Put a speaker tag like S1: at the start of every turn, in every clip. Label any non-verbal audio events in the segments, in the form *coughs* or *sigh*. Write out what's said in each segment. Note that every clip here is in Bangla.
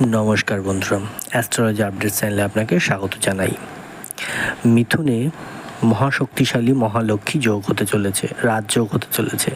S1: নমস্কার বন্ধুরা। অ্যাস্ট্রোলজি আপডেট চ্যানেলে আপনাকে স্বাগত জানাই। মিথুনে মহাশক্তিশালী মহালক্ষ্মী যোগ হতে চলেছে রাজযোগ হতে চলেছে।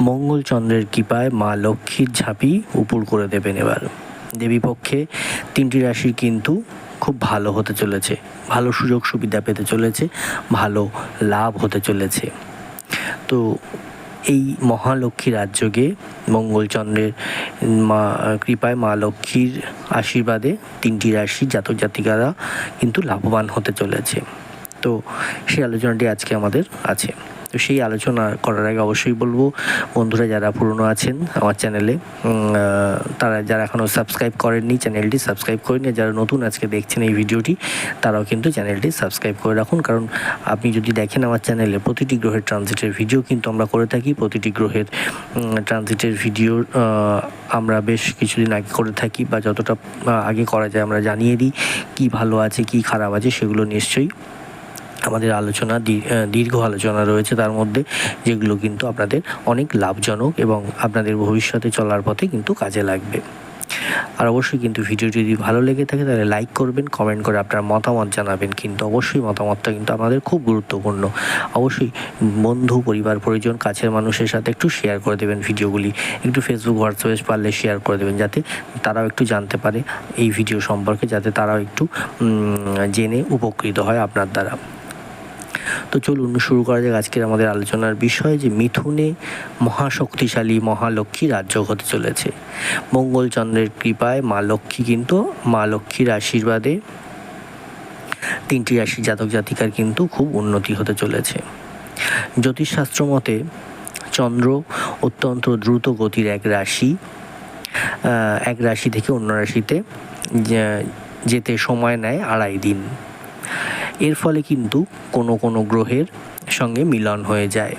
S1: মঙ্গল চন্দ্রের কৃপায় মা লক্ষ্মীর ঝাঁপি উপর করে দেবেন এবার। দেবী পক্ষে তিনটি রাশি কিন্তু খুব ভালো হতে চলেছে, ভালো সুযোগ সুবিধা পেতে চলেছে, ভালো লাভ হতে চলেছে। তো এই মহালক্ষ্মী রাজযোগে মঙ্গলচন্দ্রের মা, কৃপায় মা লক্ষ্মীর আশীর্বাদে তিনটি রাশি জাতক জাতিকারা কিন্তু লাভবান হতে চলেছে। তো সেই আলোচনাটি আজকে আমাদের আছে। তো সেই আলোচনা করার আগে অবশ্যই বলব, বন্ধুরা যারা পুরনো আছেন আমার চ্যানেলে তারা যারা এখনও সাবস্ক্রাইব করেননি, চ্যানেলটি সাবস্ক্রাইব করে নিয়ে যারা নতুন আজকে দেখছেন এই ভিডিওটি, তারাও কিন্তু চ্যানেলটি সাবস্ক্রাইব করে রাখুন। কারণ আপনি যদি দেখেন আমার চ্যানেলে প্রতিটি গ্রহের ট্রানজিটের ভিডিও কিন্তু আমরা করে থাকি, প্রতিটি গ্রহের ট্রানজিটের ভিডিও আমরা বেশ কিছুদিন আগে করে থাকি বা যতটা আগে করা যায় আমরা জানিয়ে দিই, কী ভালো আছে, কী খারাপ আছে সেগুলো নিশ্চয়ই আমাদের আলোচনা দীর্ঘ আলোচনা রয়েছে তার মধ্যে, যেগুলো কিন্তু আপনাদের অনেক লাভজনক এবং আপনাদের ভবিষ্যতে চলার পথে কিন্তু কাজে লাগবে। আর অবশ্যই কিন্তু ভিডিওটি যদি ভালো লেগে থাকে তাহলে লাইক করবেন, কমেন্ট করে আপনার মতামত জানাবেন, কিন্তু অবশ্যই মতামতটা কিন্তু আমাদের খুব গুরুত্বপূর্ণ। অবশ্যই বন্ধু, পরিবার, পরিজন, কাছের মানুষের সাথে একটু শেয়ার করে দেবেন ভিডিওগুলি, একটু ফেসবুক হোয়াটসঅ্যাপে পারলে শেয়ার করে দেবেন, যাতে তারাও একটু জানতে পারে এই ভিডিও সম্পর্কে, যাতে তারাও একটু জেনে উপকৃত হয় আপনার দ্বারা। তো চলুন শুরু করা যাক আজকের আমাদের আলোচনার বিষয় যে মিথুনে মহাশক্তিশালী মহালক্ষ্মী রাজ্য হতে চলেছে। মঙ্গলচন্দ্রের কৃপায় মা লক্ষ্মী কিন্তু, মা লক্ষ্মীর আশীর্বাদে তিনটি রাশি জাতক জাতিকার কিন্তু খুব উন্নতি হতে চলেছে। জ্যোতিষশাস্ত্র মতে চন্দ্র অত্যন্ত দ্রুত গতির এক রাশি এক রাশি থেকে অন্য রাশিতে যেতে সময় নেয় আড়াই দিন। এর ফলে কিন্তু কোনো কোনো গ্রহের সঙ্গে মিলন হয়ে যায়।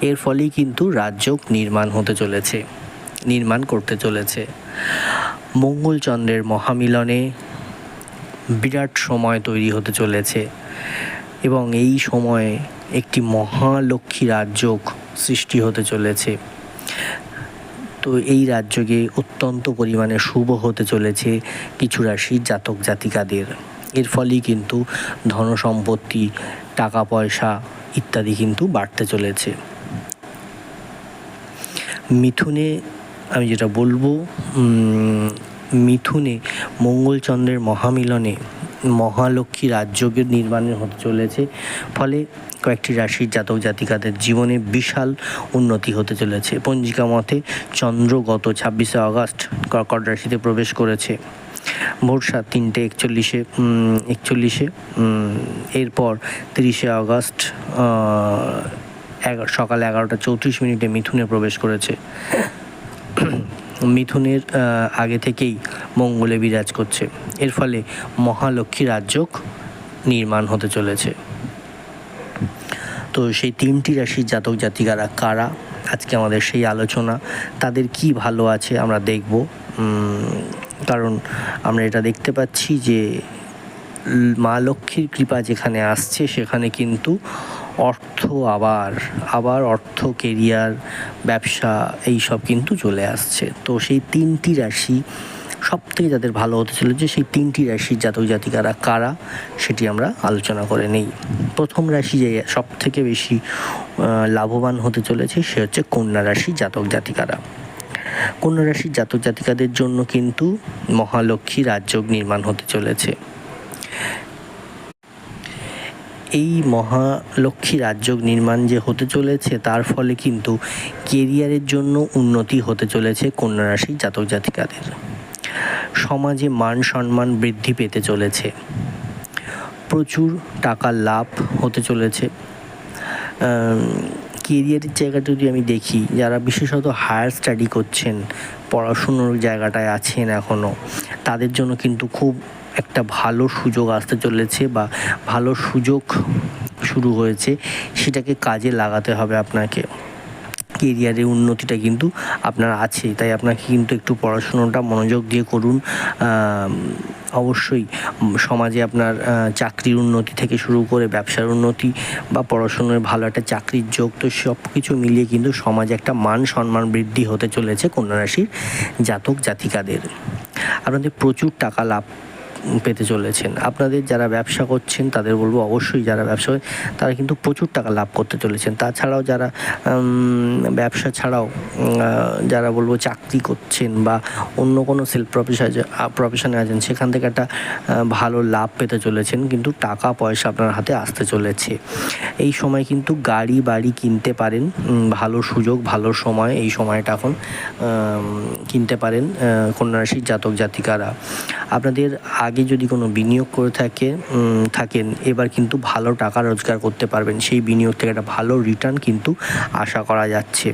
S1: এর ফলেই কিন্তু রাজযোগ নির্মাণ হতে চলেছে, নির্মাণ করতে চলেছে। মঙ্গলচন্দ্রের মহামিলনে বিরাট সময় তৈরি হতে চলেছে এবং এই সময়ে একটি মহালক্ষ্মী রাজযোগ সৃষ্টি হতে চলেছে। তো এই রাজ্যকে অত্যন্ত পরিমাণে শুভ হতে চলেছে কিছু রাশি জাতক জাতিকাদের এর ফলেই কিন্তু ধন সম্পত্তি টাকা পয়সা ইত্যাদি কিন্তু বাড়তে চলেছে। মিথুনে, আমি যেটা বলব মিথুনে মঙ্গলচন্দ্রের মহামিলনে মহালক্ষ্মী রাজযোগের নির্মাণের হতে চলেছে। ফলে কয়েকটি রাশির জাতক জাতিকাদের জীবনে বিশাল উন্নতি হতে চলেছে। পঞ্জিকা মতে চন্দ্র গত ছাব্বিশে আগস্ট কর্কট রাশিতে প্রবেশ করেছে। ভোর সাত তিনটে একচল্লিশে একচল্লিশে এরপর তিরিশে আগস্ট সকাল এগারোটা চৌত্রিশ মিনিটে মিথুনে প্রবেশ করেছে। মিথুনের আগে থেকেই মঙ্গলে বিরাজ করছে। এর ফলে মহালক্ষ্মী রাজ্যক নির্মাণ হতে চলেছে। তো সেই তিনটি রাশির জাতক জাতিকারা কারা? আজকে আমাদের সেই আলোচনা। তাদের কি ভালো আছে আমরা দেখব। কারণ আমরা এটা দেখতে পাচ্ছি যে মা লক্ষ্মীর কৃপা যেখানে আসছে, সেখানে কিন্তু অর্থ আবার আবার অর্থ কেরিয়ার ব্যবসা এই সব কিন্তু চলে আসছে। তো সেই তিনটি রাশি সব থেকে যাদের ভালো হতে চলেছে, সেই তিনটি রাশির জাতক জাতিকারা কারা, সেটি আমরা আলোচনা করে নেই। প্রথম রাশি যে সব থেকে বেশি লাভবান হতে চলেছে, সে হচ্ছে কন্যা রাশি জাতক জাতিকারা। কন্যা রাশির জাতক জাতিকাদের জন্য কিন্তু মহালক্ষ্মী রাজযোগ নির্মাণ হতে চলেছে। এই মহালক্ষ্মী রাজযোগ নির্মাণ যে হতে চলেছে, তার ফলে কিন্তু কেরিয়ারের জন্য উন্নতি হতে চলেছে কন্যা রাশির জাতক জাতিকাদের। সমাজে মান সম্মান বৃদ্ধি পেতে চলেছে। প্রচুর টাকার লাভ হতে চলেছে। কেরিয়ারের জায়গাটা যদি আমি দেখি, যারা বিশেষত হায়ার স্টাডি করছেন, পড়াশুনোর জায়গাটায় আছেন এখনও তাদের জন্য কিন্তু খুব একটা ভালো সুযোগ আসতে চলেছে বা ভালো সুযোগ শুরু হয়েছে, সেটাকে কাজে লাগাতে হবে আপনাকে। কেরিয়ারের উন্নতিটা কিন্তু আপনার আছে। তাই আপনাকে কিন্তু একটু পড়াশুনোটা মনোযোগ দিয়ে করুন। অবশ্যই সমাজে আপনার চাকরির উন্নতি থেকে শুরু করে ব্যবসার উন্নতি বা পড়াশুনোর ভালো একটা চাকরির যোগ, তো সব কিছু মিলিয়ে কিন্তু সমাজে একটা মান সম্মান বৃদ্ধি হতে চলেছে কন্যা রাশির জাতক জাতিকাদের। আপনাদের প্রচুর টাকা লাভ পেতে চলেছেন। আপনাদের যারা ব্যবসা করছেন তাদের বলব অবশ্যই যারা ব্যবসা তারা কিন্তু প্রচুর টাকা লাভ করতে চলেছেন। তাছাড়াও যারা ব্যবসা ছাড়াও যারা বলব চাকরি করছেন বা অন্য কোনো সেলফ প্রফেশন প্রফেশনে আছেন সেখান থেকে একটা ভালো লাভ পেতে চলেছেন। কিন্তু টাকা পয়সা আপনার হাতে আসতে চলেছে। এই সময় কিন্তু গাড়ি বাড়ি কিনতে পারেন ভালো সুযোগ ভালো সময় এই সময়টা এখন কিনতে পারেন আহ, কন্যা রাশির জাতক জাতিকারা। আপনাদের আগে যদি কোনো বিনিয়োগ করে থাকে থাকেন, এবার কিন্তু ভালো টাকা রোজগার করতে পারবেন। সেই বিনিয়োগ থেকে একটা ভালো রিটার্ন কিন্তু আশা করা যাচ্ছে।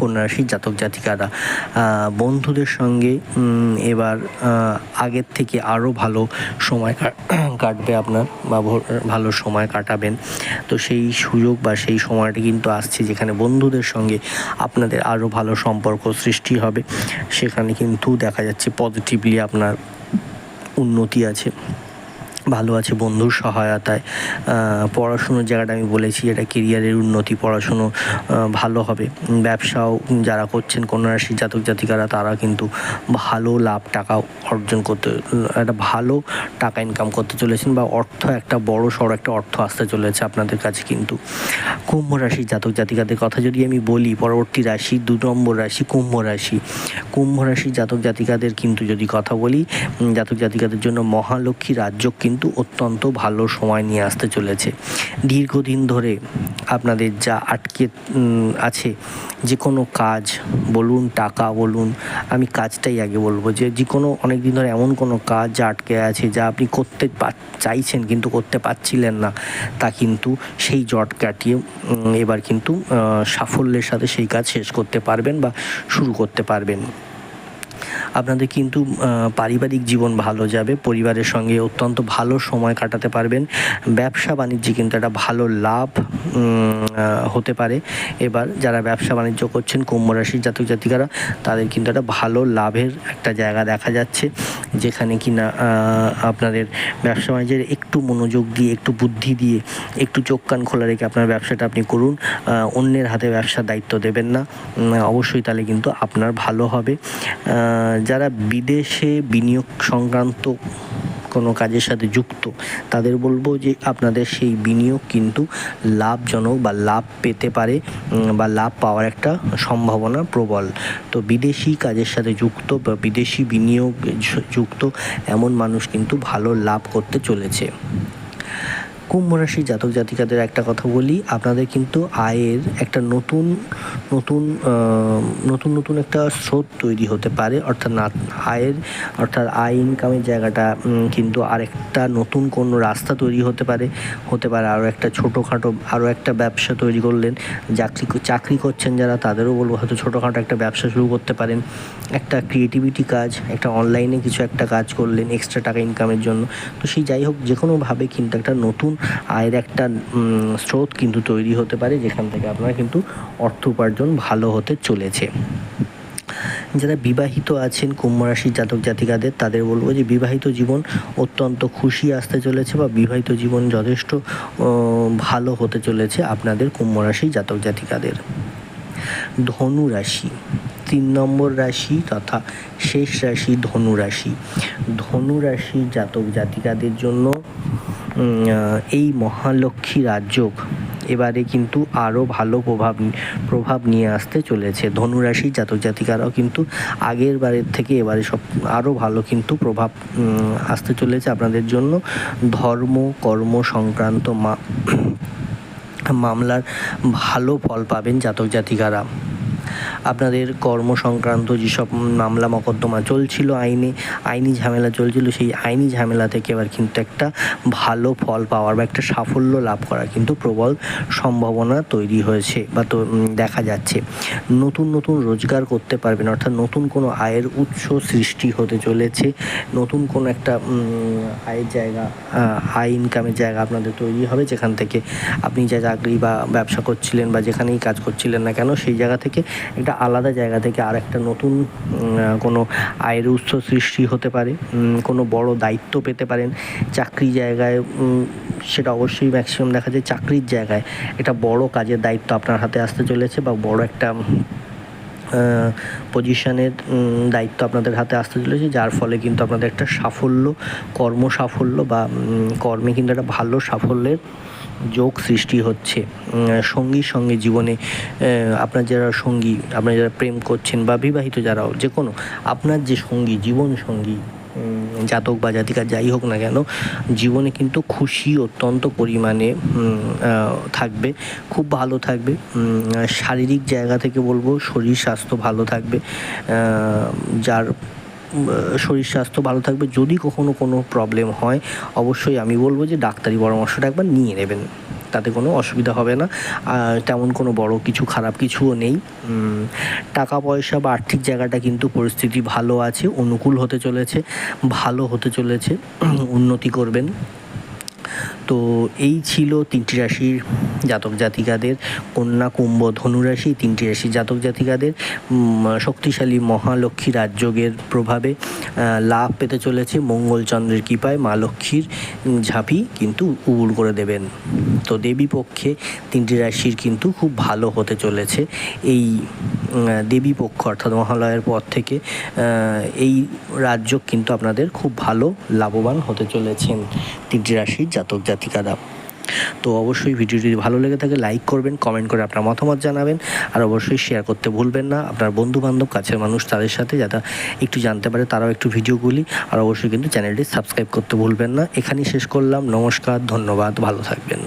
S1: কন্যা রাশির জাতক জাতিকারা বন্ধুদের সঙ্গে এবার আগের থেকে আরও ভালো সময় *clears throat* কাটবে আপনার বা ভালো সময় কাটাবেন। তো সেই সুযোগ বা সেই সময়টা কিন্তু আসছে যেখানে বন্ধুদের সঙ্গে আপনাদের আরও ভালো সম্পর্ক সৃষ্টি হবে। সেখানে কিন্তু দেখা যাচ্ছে পজিটিভলি আপনার উন্নতি আছে। ভালো আছে, বন্ধুর সহায়তায়। পড়াশুনোর জায়গাটা আমি বলেছি, এটা কেরিয়ারের উন্নতি, পড়াশুনো ভালো হবে। ব্যবসাও যারা করছেন, কন্যা রাশির জাতক জাতিকারা, তারা কিন্তু ভালো লাভ টাকা অর্জন করতে, একটা ভালো টাকা ইনকাম করতে চলেছেন বা অর্থ একটা বড় সড় একটা অর্থ আসতে চলেছে আপনাদের কাছে কিন্তু। কুম্ভ রাশির জাতক জাতিকাদের কথা যদি আমি বলি, পরবর্তী রাশি, দু নম্বর রাশি, কুম্ভ রাশি। কুম্ভ রাশির জাতক জাতিকাদের কিন্তু যদি কথা বলি জাতক জাতিকাদের জন্য মহালক্ষ্মী রাজ্য কিন্তু অত্যন্ত ভালো সময় নিয়ে আসতে চলেছে। দীর্ঘদিন ধরে আপনাদের যা আটকে আছে যে কোনো কাজ, বলুন টাকা, বলুন, আমি কাজটাই আগে বলব যে যে কোনো অনেক দিন ধরে এমন কোনো কাজ যা আটকে আছে, যা আপনি করতে চাইছেন কিন্তু করতে পারছিলেন না, তা কিন্তু সেই জট কাটিয়ে এবার কিন্তু সাফল্যের সাথে সেই কাজ শেষ করতে পারবেন বা শুরু করতে পারবেন। আপনাদের কিন্তু পারিবারিক জীবন ভালো যাবে পরিবারের সঙ্গে অত্যন্ত ভালো সময় কাটাতে পারবেন ব্যবসা বাণিজ্যে কিন্তু একটা ভালো লাভ হতে পারে। এবার যারা ব্যবসা বাণিজ্য করছেন কুম্ভ রাশির জাতক জাতিকারা তাদের কিন্তু একটা ভালো লাভের একটা জায়গা দেখা যাচ্ছে যেখানে কিনা আহ, আপনাদের ব্যবসা বাণিজ্যের একটু মনোযোগ দিয়ে একটু বুদ্ধি দিয়ে একটু চোখ কান খোলা রেখে আপনার ব্যবসাটা আপনি করুন অন্যের হাতে ব্যবসার দায়িত্ব দেবেন না। অবশ্যই তাহলে কিন্তু আপনার ভালো হবে। যারা বিদেশে বিনিয়োগ সংক্রান্ত কোনো কাজের সাথে যুক্ত, তাদের বলব যে আপনাদের সেই বিনিয়োগ কিন্তু লাভজনক বা লাভ পেতে পারে বা লাভ পাওয়ার একটা সম্ভাবনা প্রবল। তো বিদেশি কাজের সাথে যুক্ত বা বিদেশি বিনিয়োগ যুক্ত এমন মানুষ কিন্তু ভালো লাভ করতে চলেছে। কুম্ভ রাশির জাতক জাতিকাদের একটা কথা বলি, আপনাদের কিন্তু আয়ের একটা নতুন নতুন নতুন নতুন একটা স্রোত তৈরি হতে পারে। অর্থাৎ না, আয়ের, অর্থাৎ আয় ইনকামের জায়গাটা কিন্তু আরেকটা নতুন কোনো রাস্তা তৈরি হতে পারে। হতে পারে আরও একটা ছোটোখাটো আরও একটা ব্যবসা তৈরি করলেন। চাকরি চাকরি করছেন যারা, তাদেরও বলব হয়তো ছোটোখাটো একটা ব্যবসা শুরু করতে পারেন। একটা ক্রিয়েটিভিটি কাজ, একটা অনলাইনে কিছু একটা কাজ করলেন এক্সট্রা টাকা ইনকামের জন্য। তো সেই যাই হোক যে কোনোভাবে কিন্তু একটা নতুন আয়ের একটা স্রোত কিন্তু তৈরি হতে পারে, যেখান থেকে আপনার কিন্তু অর্থ উপার্জন ভালো হতে চলেছে। যারা বিবাহিত আছেন, কুম্ভ রাশির জাতক জাতিকাদের, তাদের বলব যে বিবাহিত জীবন অত্যন্ত খুশি আসতে চলেছে বা বিবাহিত জীবন যথেষ্ট ভালো হতে চলেছে আপনাদের কুম্ভ রাশির জাতক জাতিকাদের। ধনু রাশি, তিন নম্বর রাশি তথা শেষ রাশি ধনু রাশি। ধনু রাশি জাতক জাতিকাদের জন্য এই মহালক্ষ্মী রাজযোগ এবারে কিন্তু আরও ভালো প্রভাব প্রভাব নিয়ে আসতে চলেছে। ধনুরাশি জাতক জাতিকারাও কিন্তু আগের বারের থেকে এবারে সব আরও ভালো কিন্তু প্রভাব আসতে চলেছে আপনাদের জন্য। ধর্ম, কর্ম সংক্রান্ত মা, *coughs* মামলার ভালো ফল পাবেন জাতক জাতিকারা। আপনাদের কর্ম সংক্রান্ত যেসব মামলা মকদ্দমা চলছিল, আইনে, আইনি ঝামেলা চলছিল, সেই আইনি ঝামেলা থেকে এবার কিন্তু একটা ভালো ফল পাওয়ার বা একটা সাফল্য লাভ করার কিন্তু প্রবল সম্ভাবনা তৈরি হয়েছে বা তো দেখা যাচ্ছে। নতুন নতুন রোজগার করতে পারবেন, অর্থাৎ নতুন কোনো আয়ের উৎস সৃষ্টি হতে চলেছে, নতুন কোনো একটা আয়ের জায়গা আয় ইনকামের জায়গা আপনাদের তৈরি হবে, যেখান থেকে আপনি যা চাকরি বা ব্যবসা করছিলেন বা যেখানেই কাজ করছিলেন না কেন, সেই জায়গা থেকে একটা আলাদা জায়গা থেকে আর একটা নতুন কোনো আয়ের উৎস সৃষ্টি হতে পারে কোনো বড় দায়িত্ব পেতে পারেন চাকরি জায়গায় সেটা অবশ্যই ম্যাক্সিমাম দেখা যায় চাকরির জায়গায়। এটা বড় কাজের দায়িত্ব আপনার হাতে আসতে চলেছে বা বড় একটা পজিশনের দায়িত্ব আপনাদের হাতে আসতে চলেছে, যার ফলে কিন্তু আপনাদের একটা সাফল্য কর্ম সাফল্য বা কর্মে কিন্তু একটা ভালো সাফল্যের যোগ সৃষ্টি হচ্ছে। সঙ্গীর সঙ্গে জীবনে আপনার যারা সঙ্গী, আপনার যারা প্রেম করছেন বা বিবাহিত যারাও, যে কোনো, আপনার যে সঙ্গী, জীবন সঙ্গী জাতক বা জাতিকা যাই হোক না কেন, জীবনে কিন্তু খুশি অত্যন্ত পরিমাণে থাকবে, খুব ভালো থাকবে। শারীরিক জায়গা থেকে বলব, শরীর স্বাস্থ্য ভালো থাকবে। যার শরীর স্বাস্থ্য ভালো থাকবে। যদি কখনো কোনো প্রবলেম হয়, অবশ্যই আমি বলব যে ডাক্তারি পরামর্শটা একবার নিয়ে নেবেন। তাতে কোনো অসুবিধা হবে না। তেমন কোনো বড় কিছু, খারাপ কিছুও নেই। টাকা পয়সা বা আর্থিক জায়গাটা কিন্তু পরিস্থিতি ভালো আছে, অনুকূল হতে চলেছে, ভালো হতে চলেছে। উন্নতি করবেন। তো এই ছিল তিনটি রাশির জাতক জাতিকাদের। কন্যা, কুম্ভ ধনুরাশি তিনটি রাশি জাতক জাতিকাদের। শক্তিশালী মহালক্ষ্মী রাজযোগের প্রভাবে লাভ পেতে চলেছে মঙ্গলচন্দ্রের কৃপায়, মা লক্ষ্মীর ঝাঁপি কিন্তু উবুর করে দেবেন। তো দেবী পক্ষে তিনটি রাশির কিন্তু খুব ভালো হতে চলেছে। এই দেবী পক্ষ অর্থাৎ মহালয়ের পর থেকে এই রাজ্য কিন্তু আপনাদের খুব ভালো, লাভবান হতে চলেছেন তিনটি রাশির জাতক। জাতিকারা তো অবশ্যই ভিডিও যদি ভালো লেগে থাকে লাইক করবেন কমেন্ট করে আপনার মতামত জানাবেন, আর অবশ্যই শেয়ার করতে ভুলবেন না। আপনার বন্ধু বান্ধব কাছের মানুষ তাদের সাথে যাতে একটু জানতে পারে তারাও একটু ভিডিওগুলি, আর অবশ্যই কিন্তু চ্যানেলটি সাবস্ক্রাইব করতে ভুলবেন না। এখানেই শেষ করলাম। নমস্কার, ধন্যবাদ, ভালো থাকবেন।